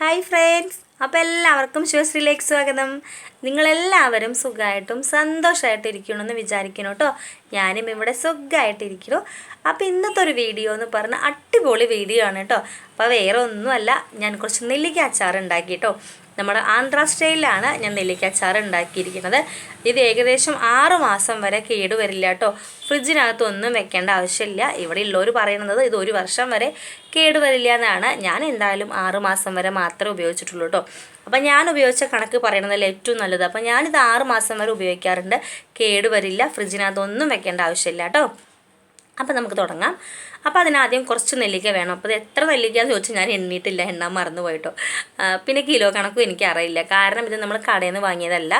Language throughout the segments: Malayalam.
ഹായ് ഫ്രണ്ട്സ് അപ്പോൾ എല്ലാവർക്കും ശിവശ്രീലേക്ക് സ്വാഗതം. നിങ്ങളെല്ലാവരും സുഖമായിട്ടും സന്തോഷമായിട്ടും ഇരിക്കണമെന്ന് വിചാരിക്കണം കേട്ടോ. ഞാനും ഇവിടെ സുഖമായിട്ടിരിക്കുന്നു. അപ്പോൾ ഇന്നത്തെ ഒരു വീഡിയോ എന്ന് പറഞ്ഞാൽ അടിപൊളി വീഡിയോ ആണ് കേട്ടോ. അപ്പോൾ വേറെ ഒന്നുമല്ല ഞാൻ കുറച്ച് നെല്ലിക്ക അച്ചാർ ഉണ്ടാക്കി കേട്ടോ. നമ്മുടെ ആന്ധ്രാ സ്റ്റൈലിലാണ് ഞാൻ നെല്ലിക്ക അച്ചാർ ഉണ്ടാക്കിയിരിക്കുന്നത്. ഇത് ഏകദേശം ആറ് മാസം വരെ കേടുവരില്ല കേട്ടോ. ഫ്രിഡ്ജിനകത്ത് ഒന്നും വെക്കേണ്ട ആവശ്യമില്ല. ഇവിടെ ഉള്ളവർ പറയുന്നത് ഇത് ഒരു വർഷം വരെ കേടുവരില്ല എന്നാണ്. ഞാൻ എന്തായാലും ആറ് മാസം വരെ മാത്രമേ ഉപയോഗിച്ചിട്ടുള്ളൂ കേട്ടോ. അപ്പം ഞാൻ ഉപയോഗിച്ച കണക്ക് പറയണതല്ല ഏറ്റവും നല്ലത്. അപ്പം ഞാനിത് ആറ് മാസം വരെ ഉപയോഗിക്കാറുണ്ട്. കേടുവരില്ല ഫ്രിഡ്ജിനകത്ത് ഒന്നും വെക്കേണ്ട ആവശ്യമില്ല കേട്ടോ. അപ്പോൾ നമുക്ക് തുടങ്ങാം. അപ്പോൾ അതിനാദ്യം കുറച്ച് നെല്ലിക്ക വേണം. അപ്പോൾ എത്ര നെല്ലിക്കാന്ന് ചോദിച്ചാൽ ഞാൻ എണ്ണിയിട്ടില്ല എണ്ണാൻ മറന്നു പോയിട്ടോ. പിന്നെ കിലോ കണക്കും എനിക്കറിയില്ല. കാരണം ഇത് നമ്മൾ കടയിൽ നിന്ന് വാങ്ങിയതല്ല.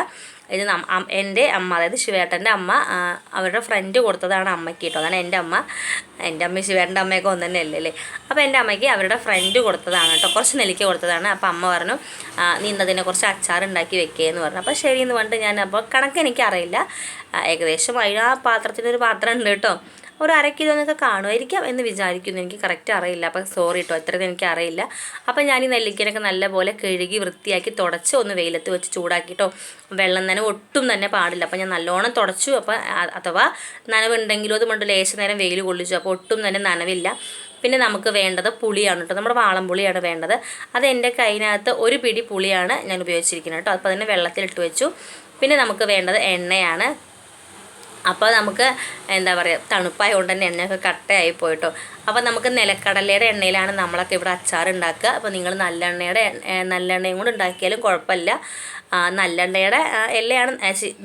ഇത് എന്റെ അമ്മ അതായത് ശിവേട്ടന്റെ അമ്മ അവരുടെ ഫ്രണ്ട് കൊടുത്തതാണ് അമ്മയ്ക്ക് കേട്ടോ. അതാണ് എന്റെ അമ്മ. എന്റെ അമ്മ ശിവേട്ടന്റെ അമ്മയൊക്കെ ഒന്ന് തന്നെ അല്ലേ? അപ്പോൾ എന്റെ അമ്മയ്ക്ക് അവരുടെ ഫ്രണ്ട് കൊടുത്തതാണ് കേട്ടോ. കുറച്ച് നെല്ലിക്ക കൊടുത്തതാണ്. അപ്പോൾ അമ്മ പറഞ്ഞു നീ ഇന്നതിനെ കുറച്ച് അച്ചാർ ഉണ്ടാക്കി വെക്കുകയെന്ന് പറഞ്ഞു. അപ്പോൾ ശരി എന്ന് പറഞ്ഞിട്ട് ഞാൻ അപ്പോൾ കണക്ക് എനിക്കറിയില്ല. ഏകദേശം അതിന് ആ പാത്രത്തിനൊരു പാത്രം ഉണ്ട് കേട്ടോ. ഒരു അര കിലോ എന്നൊക്കെ കാണുമായിരിക്കാം എന്ന് വിചാരിക്കുന്നു. എനിക്ക് കറക്റ്റ് അറിയില്ല. അപ്പം സോറി കേട്ടോ അത്രയും എനിക്ക് അറിയില്ല. അപ്പം ഞാൻ ഈ നെല്ലിക്കനൊക്കെ നല്ലപോലെ കഴുകി വൃത്തിയാക്കി തുടച്ച് ഒന്ന് വെയിലത്ത് വെച്ച് ചൂടാക്കിയിട്ടോ വെള്ളം നനവ് ഒട്ടും തന്നെ പാടില്ല. അപ്പം ഞാൻ നല്ലോണം തുടച്ചു. അപ്പം അഥവാ നനവുണ്ടെങ്കിലും അത് കൊണ്ട് ലേശ നേരം വെയിൽ കൊള്ളിച്ചു. അപ്പോൾ ഒട്ടും തന്നെ നനവില്ല. പിന്നെ നമുക്ക് വേണ്ടത് പുളിയാണ് കേട്ടോ നമ്മുടെ വാളം പുളിയാണ് വേണ്ടത്. അത് എന്റെ കൈനകത്ത് ഒരു പിടി പുളിയാണ് ഞാൻ ഉപയോഗിച്ചിരിക്കുന്നത് കേട്ടോ അപ്പോൾ അതിനെ വെള്ളത്തിലിട്ട് വെച്ചു. പിന്നെ നമുക്ക് വേണ്ടത് എണ്ണയാണ്. അപ്പോൾ നമുക്ക് എന്താ പറയുക തണുപ്പായതുകൊണ്ട് തന്നെ എണ്ണയൊക്കെ കട്ടയായി പോയിട്ടോ. അപ്പോൾ നമുക്ക് നിലക്കടലയുടെ എണ്ണയിലാണ് നമ്മളൊക്കെ ഇവിടെ അച്ചാർ ഉണ്ടാക്കുക അപ്പോൾ നിങ്ങൾ നല്ലെണ്ണയുടെ നല്ലെണ്ണയും കൊണ്ട് ഉണ്ടാക്കിയാലും കുഴപ്പമില്ല. നല്ലെണ്ണയുടെ എല്ലയാണ്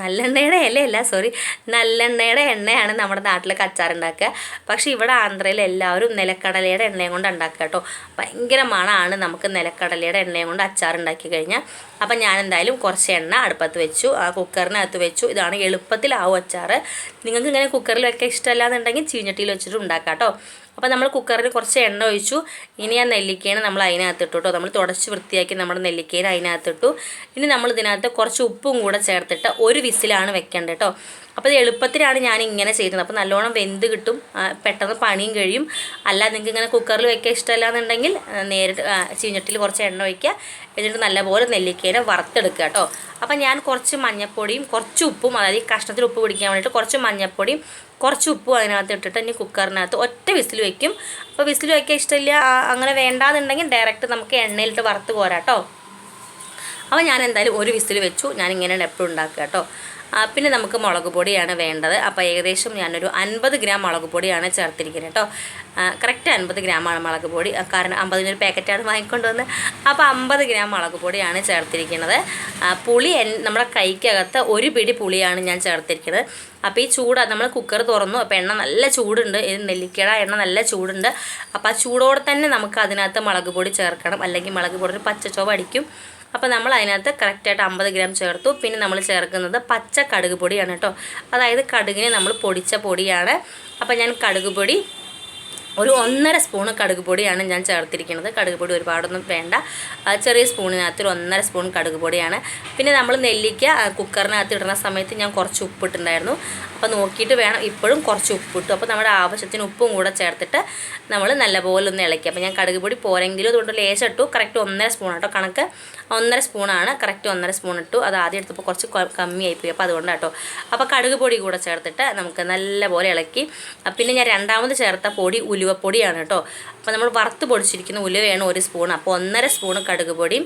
നല്ലെണ്ണയുടെ ഇലയല്ല സോറി നല്ലെണ്ണയുടെ എണ്ണയാണ് നമ്മുടെ നാട്ടിലൊക്കെ അച്ചാർ ഉണ്ടാക്കുക പക്ഷേ ഇവിടെ ആന്ധ്രയിൽ എല്ലാവരും നിലക്കടലയുടെ എണ്ണയും കൊണ്ട് ഉണ്ടാക്കുക കേട്ടോ. ഭയങ്കര മണമാണ് നമുക്ക് നിലക്കടലയുടെ എണ്ണയും കൊണ്ട് അച്ചാർ ഉണ്ടാക്കി കഴിഞ്ഞാൽ. അപ്പം ഞാൻ എന്തായാലും കുറച്ച് എണ്ണ അടുപ്പത്ത് വെച്ചു ആ കുക്കറിനകത്ത് വെച്ചു. ഇതാണ് എളുപ്പത്തിലാവും അച്ചാറ്. നിങ്ങൾക്ക് ഇങ്ങനെ കുക്കറിൽ വെക്കാൻ ഇഷ്ടമല്ലാന്നുണ്ടെങ്കിൽ ചീഞ്ഞട്ടിയിൽ വെച്ചിട്ട് ഉണ്ടാക്കാം കേട്ടോ. അപ്പോൾ നമ്മൾ കുക്കറിൽ കുറച്ച് എണ്ണ ഒഴിച്ചു. ഇനി ആ നെല്ലിക്കയാണ് നമ്മൾ അതിനകത്ത് ഇട്ടു കേട്ടോ. നമ്മൾ തുടച്ച് വൃത്തിയാക്കി നമ്മുടെ നെല്ലിക്കയിൽ അതിനകത്ത് ഇട്ടു ഇനി നമ്മൾ ഇതിനകത്ത് കുറച്ച് ഉപ്പും കൂടെ ചേർത്തിട്ട് ഒരു വിസിലാണ് വെക്കേണ്ടത് കേട്ടോ. അപ്പോൾ ഇത് എളുപ്പത്തിലാണ് ഞാൻ ഇങ്ങനെ ചെയ്യുന്നത് അപ്പോൾ നല്ലോണം വെന്ത് കിട്ടും. പെട്ടെന്ന് പണിയും കഴിയും. അല്ല നിങ്ങൾക്ക് ഇങ്ങനെ കുക്കറിൽ വെക്കാൻ ഇഷ്ടമല്ല എന്നുണ്ടെങ്കിൽ നേരിട്ട് ചീഞ്ഞട്ടിൽ കുറച്ച് എണ്ണ ഒഴിക്കുക. എന്നിട്ട് നല്ലപോലെ നെല്ലിക്കേനെ വറുത്തെടുക്കുക കേട്ടോ. അപ്പോൾ ഞാൻ കുറച്ച് മഞ്ഞപ്പൊടിയും കുറച്ച് ഉപ്പും അതായത് ഈ കഷ്ണത്തിൽ ഉപ്പ് പിടിക്കാൻ വേണ്ടിയിട്ട് കുറച്ച് മഞ്ഞപ്പൊടിയും കുറച്ച് ഉപ്പും അതിനകത്ത് ഇട്ടിട്ട് ഇനി കുക്കറിനകത്ത് ഒറ്റ വിസിൽ വെക്കും. അപ്പോൾ വിസിൽ വയ്ക്കാൻ ഇഷ്ടമില്ല അങ്ങനെ വേണ്ടാന്നുണ്ടെങ്കിൽ ഡയറക്റ്റ് നമുക്ക് എണ്ണയിലിട്ട് വറുത്ത് പോരാട്ടോ അപ്പോൾ ഞാൻ എന്തായാലും ഒരു വിസിൽ വെച്ചു. ഞാൻ ഇങ്ങനെയാണ് എപ്പോഴും ഉണ്ടാക്കുക കേട്ടോ. പിന്നെ നമുക്ക് മുളക് പൊടിയാണ് വേണ്ടത്. അപ്പോൾ ഏകദേശം ഞാനൊരു അൻപത് ഗ്രാം മുളക് പൊടിയാണ് ചേർത്തിരിക്കുന്നത് കേട്ടോ. കറക്റ്റ് അൻപത് ഗ്രാമാണ് മുളക് പൊടി. കാരണം അമ്പതിനൊരു പാക്കറ്റാണ് വാങ്ങിക്കൊണ്ട് വന്ന് അപ്പോൾ അമ്പത് ഗ്രാം മുളക് പൊടിയാണ് ചേർത്തിരിക്കുന്നത്. പുളി നമ്മുടെ കൈക്കകത്ത് ഒരു പിടി പുളിയാണ് ഞാൻ ചേർത്തിരിക്കുന്നത്. അപ്പോൾ ഈ ചൂട് നമ്മൾ കുക്കർ തുറന്നു. അപ്പോൾ എണ്ണ നല്ല ചൂടുണ്ട്. ഇത് നെല്ലിക്കയുടെ എണ്ണ നല്ല ചൂടുണ്ട്. അപ്പോൾ ആ ചൂടോടെ തന്നെ നമുക്ക് അതിനകത്ത് മുളക് പൊടി ചേർക്കണം. അല്ലെങ്കിൽ മുളക് പൊടി ഒരു പച്ചച്ചോവ അടിക്കും അപ്പോൾ നമ്മൾ അതിനകത്ത് കറക്റ്റായിട്ട് അമ്പത് ഗ്രാം ചേർത്തു. പിന്നെ നമ്മൾ ചേർക്കുന്നത് പച്ച കടുക് പൊടിയാണ് കേട്ടോ. അതായത് കടുകിനെ നമ്മൾ പൊടിച്ച പൊടിയാണ്. അപ്പോൾ ഞാൻ കടുക് പൊടി ഒരു ഒന്നര സ്പൂണ് കടുക് പൊടിയാണ് ഞാൻ ചേർത്തിരിക്കുന്നത്. കടുക് പൊടി ഒരുപാടൊന്നും വേണ്ട. ചെറിയ സ്പൂണിനകത്ത് ഒരു ഒന്നര സ്പൂൺ കടുക് പൊടിയാണ്. പിന്നെ നമ്മൾ നെല്ലിക്ക കുക്കറിനകത്ത് ഇടുന്ന സമയത്ത് ഞാൻ കുറച്ച് ഉപ്പിട്ടുണ്ടായിരുന്നു. അപ്പോൾ നോക്കിയിട്ട് വേണം ഇപ്പോഴും കുറച്ച് ഉപ്പിട്ടു. അപ്പോൾ നമ്മുടെ ആവശ്യത്തിന് ഉപ്പും കൂടെ ചേർത്തിട്ട് നമ്മൾ നല്ലപോലെ ഒന്ന് ഇളക്കി. അപ്പോൾ ഞാൻ കടുക് പൊടി പോരെങ്കിലും അതുകൊണ്ട് ലേശം ഇട്ടു. കറക്റ്റ് ഒന്നര സ്പൂൺ കേട്ടോ കണക്ക് ഒന്നര സ്പൂണാണ് കറക്റ്റ് ഒന്നര സ്പൂൺ ഇട്ടു. അത് ആദ്യം എടുത്തപ്പോൾ കുറച്ച് കമ്മിയായി കമ്മിയായിപ്പോയി അപ്പോൾ അതുകൊണ്ട് കേട്ടോ അപ്പോൾ കടുക് പൊടി കൂടെ ചേർത്തിട്ട് നമുക്ക് നല്ലപോലെ ഇളക്കി. പിന്നെ ഞാൻ രണ്ടാമത് ചേർത്ത പൊടി ഉലുവപ്പൊടിയാണ് കേട്ടോ അപ്പോൾ നമ്മൾ വറുത്ത് പൊടിച്ചിരിക്കുന്ന ഉലുവയാണ് ഒരു സ്പൂൺ അപ്പോൾ ഒന്നര സ്പൂൺ കടുക് പൊടിയും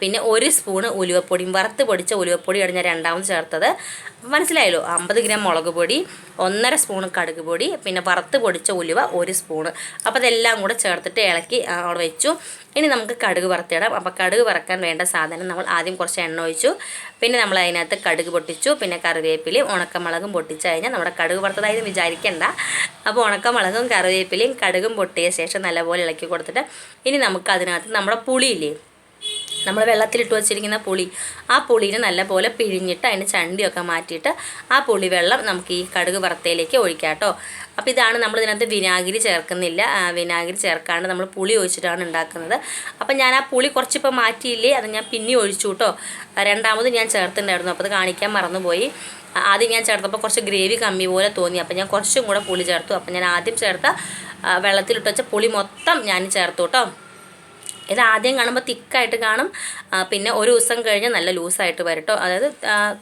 പിന്നെ ഒരു സ്പൂൺ ഉലുവപ്പൊടിയും. വറുത്ത് പൊടിച്ച ഉലുവപ്പൊടിയാണ് ഞാൻ രണ്ടാമത് ചേർത്തത്. മനസ്സിലായല്ലോ? അമ്പത് ഗ്രാം മുളക് പൊടി ഒന്നര സ്പൂൺ കടുക് പൊടി പിന്നെ വറുത്ത് പൊടിച്ച ഉലുവ ഒരു സ്പൂണ്. അപ്പോൾ അതെല്ലാം കൂടെ ചേർത്തിട്ട് ഇളക്കി അവിടെ വെച്ചു. ഇനി നമുക്ക് കടുക് വറുത്തിടാം. അപ്പോൾ കടുക് വറക്കാൻ വേണ്ട സാധനം നമ്മൾ ആദ്യം കുറച്ച് എണ്ണ ഒഴിച്ചു. പിന്നെ നമ്മൾ അതിനകത്ത് കടുക് പൊട്ടിച്ചു. പിന്നെ കറിവേപ്പിലയും ഉണക്കമുളകും പൊട്ടിച്ച് കഴിഞ്ഞാൽ നമ്മുടെ കടുക് വറുത്തതായി വിചാരിക്കേണ്ട. അപ്പോൾ ഉണക്കമുളകും കറിവേപ്പിലയും കടുകും പൊട്ടിയ ശേഷം നല്ലപോലെ ഇളക്കി കൊടുത്തിട്ട് ഇനി നമുക്ക് അതിനകത്ത് നമ്മുടെ പുളിയില്ലേ? നമ്മൾ വെള്ളത്തിലിട്ട് വെച്ചിരിക്കുന്ന പുളി. ആ പുളിനെ നല്ലപോലെ പിഴിഞ്ഞിട്ട് അതിന്റെ ചണ്ടിയൊക്കെ മാറ്റിയിട്ട് ആ പുളി വെള്ളം നമുക്ക് ഈ കടുക് വറുത്തയിലേക്ക് ഒഴിക്കാം കേട്ടോ. അപ്പോൾ ഇതാണ് നമ്മൾ ഇതിനകത്ത് വിനാഗിരി ചേർക്കുന്നില്ല. വിനാഗിരി ചേർക്കാണ്ട് നമ്മൾ പുളി ഒഴിച്ചിട്ടാണ് ഉണ്ടാക്കുന്നത്. അപ്പം ഞാൻ ആ പുളി കുറച്ചിപ്പോൾ മാറ്റിയില്ലേ അത് ഞാൻ പിന്നെ ഒഴിച്ചു കേട്ടോ. രണ്ടാമത് ഞാൻ ചേർത്തിട്ടുണ്ടായിരുന്നു. അപ്പോൾ അത് കാണിക്കാൻ മറന്നുപോയി. ആദ്യം ഞാൻ ചേർത്തപ്പോൾ കുറച്ച് ഗ്രേവി കമ്മി പോലെ തോന്നി. അപ്പോൾ ഞാൻ കുറച്ചും കൂടെ പുളി ചേർത്തു. അപ്പോൾ ഞാൻ ആദ്യം ചേർത്ത വെള്ളത്തിലിട്ട് വെച്ച പുളി മൊത്തം ഞാൻ ചേർത്തു കേട്ടോ. ഇത് ആദ്യം കാണുമ്പോൾ തിക്കായിട്ട് കാണും. പിന്നെ ഒരു ദിവസം കഴിഞ്ഞ് നല്ല ലൂസായിട്ട് വരും കേട്ടോ അതായത്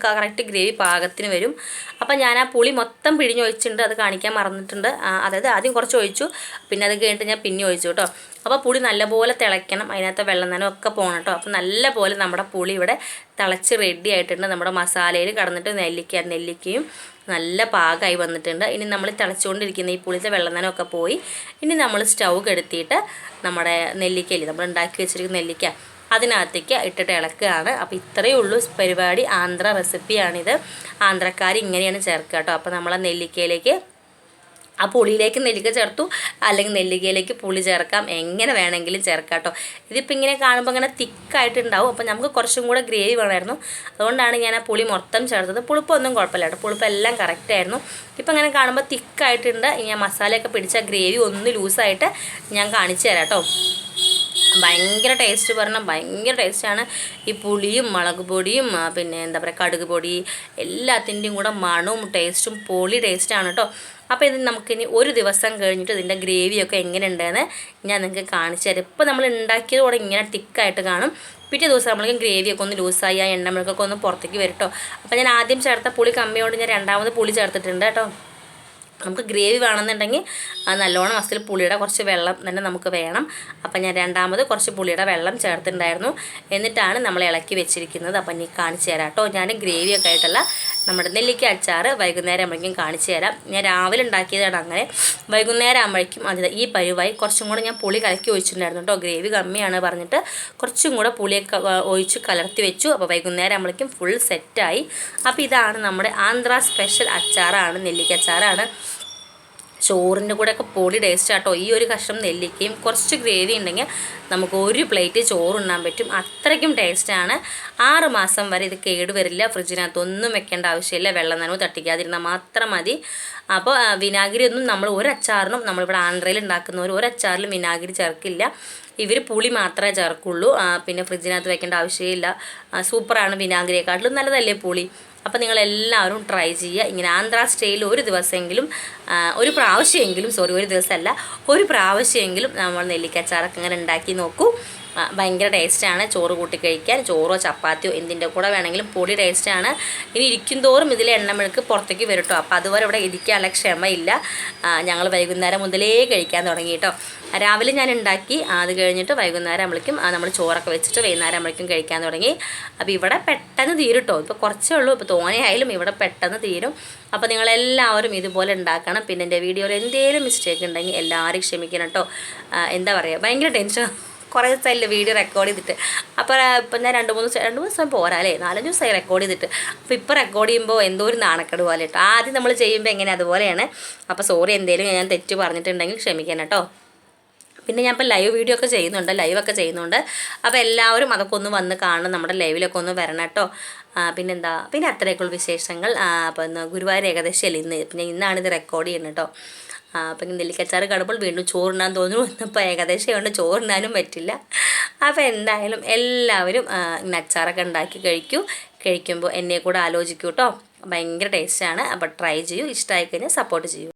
കറക്റ്റ് ഗ്രേവി പാകത്തിന് വരും. അപ്പം ഞാൻ ആ പുളി മൊത്തം പിഴിഞ്ഞൊഴിച്ചിട്ടുണ്ട് അത് കാണിക്കാൻ മറന്നിട്ടുണ്ട്. അതായത് ആദ്യം കുറച്ച് ഒഴിച്ചു. പിന്നെ അത് കഴിഞ്ഞിട്ട് ഞാൻ പിന്നെ ഒഴിച്ചു കേട്ടോ അപ്പോൾ പുളി നല്ലപോലെ തിളയ്ക്കണം. അതിനകത്ത് വെള്ളം നനം ഒക്കെ പോകണം കേട്ടോ അപ്പോൾ നല്ലപോലെ നമ്മുടെ പുളി ഇവിടെ തിളച്ച് റെഡി ആയിട്ടുണ്ട്. നമ്മുടെ മസാലയിൽ കടന്നിട്ട് നെല്ലിക്ക നെല്ലിക്കയും നല്ല പാകമായി വന്നിട്ടുണ്ട്. ഇനി നമ്മൾ തിളച്ചുകൊണ്ടിരിക്കുന്ന ഈ പുളിത്തെ വെള്ളനനൊക്കെ പോയി ഇനി നമ്മൾ സ്റ്റൗ കെടുത്തിയിട്ട് നമ്മുടെ നെല്ലിക്കയില്ലേ നമ്മൾ ഉണ്ടാക്കി വെച്ചിരിക്കുന്ന നെല്ലിക്ക അതിനകത്തേക്ക് ഇട്ടിട്ട് ഇളക്കുകയാണ്. അപ്പോൾ ഇത്രയേ ഉള്ളൂ പരിപാടി. ആന്ധ്ര റെസിപ്പിയാണിത് ആന്ധ്രക്കാർ ഇങ്ങനെയാണ് ചേർക്കുക കേട്ടോ. അപ്പോൾ നമ്മൾ നെല്ലിക്കയിലേക്ക് ആ പുളിയിലേക്ക് നെല്ലിക്ക ചേർത്തു. അല്ലെങ്കിൽ നെല്ലിക്കയിലേക്ക് പുളി ചേർക്കാം. എങ്ങനെ വേണമെങ്കിലും ചേർക്കാം കേട്ടോ ഇതിപ്പോൾ ഇങ്ങനെ കാണുമ്പോൾ ഇങ്ങനെ തിക്കായിട്ടുണ്ടാവും. അപ്പോൾ നമുക്ക് കുറച്ചും കൂടെ ഗ്രേവി വേണമായിരുന്നു. അതുകൊണ്ടാണ് ഞാൻ ആ പുളി മൊത്തം ചേർത്തത്. പുളിപ്പൊന്നും കുഴപ്പമില്ല കേട്ടോ പുളിപ്പെല്ലാം കറക്റ്റായിരുന്നു ഇപ്പം ഇങ്ങനെ കാണുമ്പോൾ തിക്കായിട്ടുണ്ട്. ആ മസാലയൊക്കെ പിടിച്ച ഗ്രേവി ഒന്ന് ലൂസായിട്ട് ഞാൻ കാണിച്ചു തരാം കേട്ടോ ഭയങ്കര ടേസ്റ്റ് പറഞ്ഞാൽ ഭയങ്കര ടേസ്റ്റാണ് ഈ പുളിയും മുളക് പൊടിയും പിന്നെ എന്താ പറയുക കടുക് പൊടി എല്ലാത്തിന്റെയും കൂടെ മണവും ടേസ്റ്റും പൊളി ടേസ്റ്റാണ് കേട്ടോ അപ്പോൾ ഇത് നമുക്കിനി ഒരു ദിവസം കഴിഞ്ഞിട്ട് ഇതിന്റെ ഗ്രേവിയൊക്കെ എങ്ങനെ ഉണ്ടെന്ന് ഞാൻ നിങ്ങൾക്ക് കാണിച്ചു തരാം. ഇപ്പോൾ നമ്മൾ ഉണ്ടാക്കിയതോടെ ഇങ്ങനെ തിക്കായിട്ട് കാണും. പിറ്റേ ദിവസം നമ്മൾക്ക് ഗ്രേവിയൊക്കെ ഒന്ന് ലൂസായി ആ എണ്ണമിളക്കൊക്കെ ഒന്ന് പുറത്തേക്ക് വരും കേട്ടോ അപ്പോൾ ഞാൻ ആദ്യം ചേർത്ത പുളി കമ്മിയോട് ഞാൻ രണ്ടാമത് പുളി ചേർത്തിട്ടുണ്ട് കേട്ടോ നമുക്ക് ഗ്രേവി വേണമെന്നുണ്ടെങ്കിൽ നല്ലോണം അസിൽ പുളിയുടെ കുറച്ച് വെള്ളം തന്നെ നമുക്ക് വേണം. അപ്പം ഞാൻ രണ്ടാമത് കുറച്ച് പുളിയുടെ വെള്ളം ചേർത്തിട്ടുണ്ടായിരുന്നു. എന്നിട്ടാണ് നമ്മൾ ഇളക്കി വെച്ചിരിക്കുന്നത്. അപ്പം നീ കാണിച്ചു തരാം കേട്ടോ ഞാൻ ഗ്രേവിയൊക്കെ ആയിട്ടുള്ള നമ്മുടെ നെല്ലിക്ക അച്ചാർ വൈകുന്നേരം ആകുമ്പോഴേക്കും കാണിച്ചു തരാം. ഞാൻ രാവിലെ ഉണ്ടാക്കിയതാണ് അങ്ങനെ. വൈകുന്നേരം ആകുമ്പോഴേക്കും അത് ഈ പരുവായി കുറച്ചും കൂടെ ഞാൻ പുളി കലക്കി ഒഴിച്ചിട്ടുണ്ടായിരുന്നു കേട്ടോ. ഗ്രേവി കമ്മിയാണ് പറഞ്ഞിട്ട് കുറച്ചും കൂടെ പുളിയൊക്കെ ഒഴിച്ച് കലർത്തി വെച്ചു. അപ്പോൾ വൈകുന്നേരം ആകുമ്പോഴേക്കും ഫുൾ സെറ്റായി. അപ്പോൾ ഇതാണ് നമ്മുടെ ആന്ധ്ര സ്പെഷ്യൽ അച്ചാറാണ് നെല്ലിക്ക അച്ചാറാണ്. ചോറിന്റെ കൂടെ ഒക്കെ പൊളി ടേസ്റ്റ് ആട്ടോ. ഈ ഒരു കഷ്ണം നെല്ലിക്കയും കുറച്ച് ഗ്രേവി ഉണ്ടെങ്കിൽ നമുക്ക് ഒരു പ്ലേറ്റ് ചോറുണ്ണാൻ പറ്റും. അത്രയ്ക്കും ടേസ്റ്റാണ് ആറ് മാസം വരെ ഇത് കേടുവരില്ല ഫ്രിഡ്ജിനകത്തൊന്നും വെക്കേണ്ട ആവശ്യമില്ല. വെള്ളം നനവ് തട്ടിക്കാതിരുന്നാൽ മാത്രം മതി. അപ്പോൾ വിനാഗിരി ഒന്നും നമ്മൾ ഒരു നമ്മളിവിടെ ആന്ധ്രയിൽ ഉണ്ടാക്കുന്നവർ ഒരു അച്ചാറിലും വിനാഗിരി ചേർക്കില്ല. ഇവർ പുളി മാത്രമേ ചേർക്കുള്ളൂ. പിന്നെ ഫ്രിഡ്ജിനകത്ത് വെക്കേണ്ട ആവശ്യമില്ല. സൂപ്പറാണ് വിനാഗിരിയെക്കാട്ടിലും നല്ലതല്ലേ പുളി? അപ്പോൾ നിങ്ങളെല്ലാവരും ട്രൈ ചെയ്യുക. ഇങ്ങനെ ആന്ധ്ര സ്റ്റൈലിൽ ഒരു ദിവസമെങ്കിലും ഒരു പ്രാവശ്യമെങ്കിലും സോറി ഒരു ദിവസമല്ല ഒരു പ്രാവശ്യമെങ്കിലും നമ്മൾ നെല്ലിക്കച്ചാറൊക്കെ ഇങ്ങനെ ഉണ്ടാക്കി നോക്കൂ. ഭയങ്കര ടേസ്റ്റാണ്. ചോറ് കൂട്ടി കഴിക്കാൻ ചോറോ ചപ്പാത്തിയോ എന്തിന്റെ കൂടെ വേണമെങ്കിലും പൊടി ടേസ്റ്റാണ്. ഇനി ഇരിക്കും തോറും ഇതിലെ എണ്ണമെഴുക്ക് പുറത്തേക്ക് വരും കേട്ടോ അപ്പോൾ അതുവരെ ഇവിടെ ഇരിക്കാനുള്ള ക്ഷമയില്ല. ഞങ്ങൾ വൈകുന്നേരം മുതലേ കഴിക്കാൻ തുടങ്ങി കേട്ടോ രാവിലെ ഞാൻ ഉണ്ടാക്കി അത് കഴിഞ്ഞിട്ട് വൈകുന്നേരം ആകുമ്പോഴേക്കും നമ്മൾ ചോറൊക്കെ വെച്ചിട്ട് വൈകുന്നേരം ആകുമ്പോഴേക്കും കഴിക്കാൻ തുടങ്ങി. അപ്പോൾ ഇവിടെ പെട്ടെന്ന് തീരും കേട്ടോ ഇപ്പോൾ കുറച്ചേ ഉള്ളൂ. ഇപ്പോൾ തോനെയായാലും ഇവിടെ പെട്ടെന്ന് തീരും. അപ്പോൾ നിങ്ങളെല്ലാവരും ഇതുപോലെ ഉണ്ടാക്കണം. പിന്നെ എന്റെ വീഡിയോയിൽ എന്തെങ്കിലും മിസ്റ്റേക്ക് ഉണ്ടെങ്കിൽ എല്ലാവരും ക്ഷമിക്കണം കേട്ടോ എന്താ പറയുക ഭയങ്കര ടെൻഷൻ കുറേ ദിവസമായില്ല വീഡിയോ റെക്കോർഡ് ചെയ്തിട്ട്. അപ്പോൾ ഇപ്പം ഞാൻ രണ്ട് മൂന്ന് രണ്ട് മൂന്ന് ദിവസം പോരാ അല്ലേ? നാലഞ്ച് ദിവസമായി റെക്കോർഡ് ചെയ്തിട്ട്. അപ്പോൾ ഇപ്പോൾ റെക്കോർഡ് ചെയ്യുമ്പോൾ എന്തോ ഒരു നാണക്കേട് പോലെ കേട്ടോ ആദ്യം നമ്മൾ ചെയ്യുമ്പോൾ എങ്ങനെ അതുപോലെയാണ്. അപ്പോൾ സോറി എന്തെങ്കിലും ഞാൻ തെറ്റ് പറഞ്ഞിട്ടുണ്ടെങ്കിൽ ക്ഷമിക്കണം കേട്ടോ പിന്നെ ഞാൻ ഇപ്പോൾ ലൈവ് വീഡിയോ ഒക്കെ ചെയ്യുന്നുണ്ട് ലൈവൊക്കെ ചെയ്യുന്നുണ്ട്. അപ്പോൾ എല്ലാവരും അതൊക്കെ ഒന്ന് വന്ന് കാണണം നമ്മുടെ ലൈവിലൊക്കെ ഒന്ന് വരണം കേട്ടോ പിന്നെന്താ? പിന്നെ അത്രയൊക്കെയുള്ള വിശേഷങ്ങൾ. അപ്പോൾ ഗുരുവായൂർ ഏകദേശം ഇന്ന്? പിന്നെ ഇന്നാണ് ഇത് റെക്കോർഡ് ചെയ്യുന്നത് കേട്ടോ അപ്പം നെല്ലിക്കച്ചാറ് കാണുമ്പോൾ വീണ്ടും ചോറിനാൻ തോന്നുന്നു ഇന്നിപ്പോൾ ഏകദേശം കൊണ്ട് ചോറിനാനും പറ്റില്ല. അപ്പോൾ എന്തായാലും എല്ലാവരും ഇങ്ങനെ അച്ചാറൊക്കെ ഉണ്ടാക്കി കഴിക്കൂ. കഴിക്കുമ്പോൾ എന്നെ കൂടെ ആലോചിക്കൂ കേട്ടോ ഭയങ്കര ടേസ്റ്റാണ് അപ്പോൾ ട്രൈ ചെയ്യൂ. ഇഷ്ടമായി കഴിഞ്ഞാൽ സപ്പോർട്ട് ചെയ്യൂ.